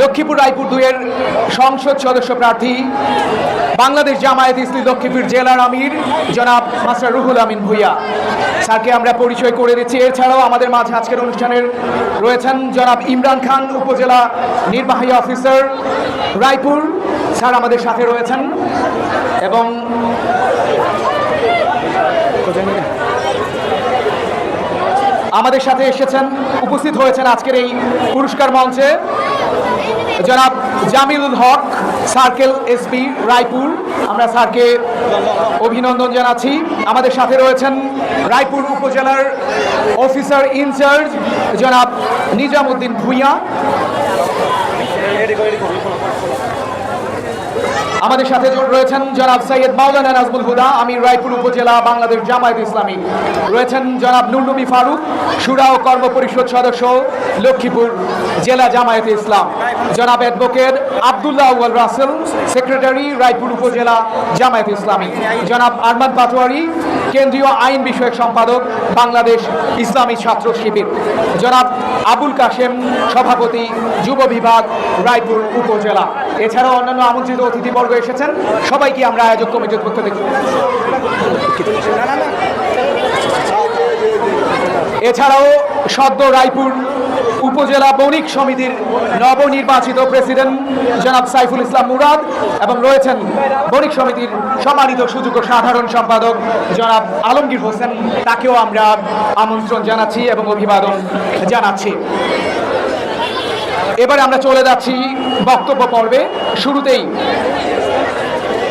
লক্ষ্মীপুর রায়পুর দুইয়ের সংসদ সদস্য প্রার্থী, বাংলাদেশ জামায়াত ইসলামী লক্ষ্মীপুর জেলার আমির, জনাব মাস্টার রুহুল আমিন ভুইয়া। স্যারকে আমরা পরিচয় করে দিচ্ছি। এছাড়াও আমাদের মাঝে আজকের অনুষ্ঠানের রয়েছেন জনাব ইমরান খান, উপজেলা নির্বাহী অফিসার, রায়পুর। স্যার আমাদের সাথে রয়েছেন এবং আমাদের সাথে এসেছেন, উপস্থিত হয়েছেন আজকের এই পুরস্কার মঞ্চে। জনাব জামিলুল হক, সার্কেল এসপি রায়পুর। আমরা স্যারকে অভিনন্দন জানাচ্ছি। আমাদের সাথে রয়েছেন রায়পুর উপজেলার অফিসার ইনচার্জ জনাব নিজামুদ্দিন ভুইয়া। আমাদের সাথে রয়েছেন জনাব সৈয়দ মাওলানা নাজমুল হুদা, আমি রায়পুর উপজেলা বাংলাদেশ জামায়াত ইসলামী। রয়েছেন জনাব নুরনবী ফারুক, সুরা ও কর্ম পরিষদ সদস্য, লক্ষ্মীপুর জেলা জামায়াতে ইসলাম। জনাব অ্যাডভোকেট আবদুল্লাহ আউয়াল রাসেল, সেক্রেটারি রায়পুর উপজেলা জামায়াত ইসলামী। জনাব আরমান পাটোয়ারি, কেন্দ্রীয় আইন বিষয়ক সম্পাদক, বাংলাদেশ ইসলামী ছাত্র শিবির। জনাব আবুল কাশেম, সভাপতি, যুব বিভাগ, রায়পুর উপজেলা। এছাড়াও অন্যান্য আমন্ত্রিত অতিথিবর্গ এসেছেন। সবাইকে আমরা আয়োজক কমিটির পক্ষ থেকে এছাড়াও সদ্য রায়পুর উপজেলা বণিক সমিতির নবনির্বাচিত প্রেসিডেন্ট জনাব সাইফুল ইসলাম মুরাদ এবং রয়েছেন বণিক সমিতির সম্মানিত সুযোগ্য সাধারণ সম্পাদক জনাব আলমগীর হোসেন। তাকেও আমরা আমন্ত্রণ জানাচ্ছি এবং অভিবাদন জানাচ্ছি। এবারে আমরা চলে যাচ্ছি বক্তব্য পর্বে। শুরুতেই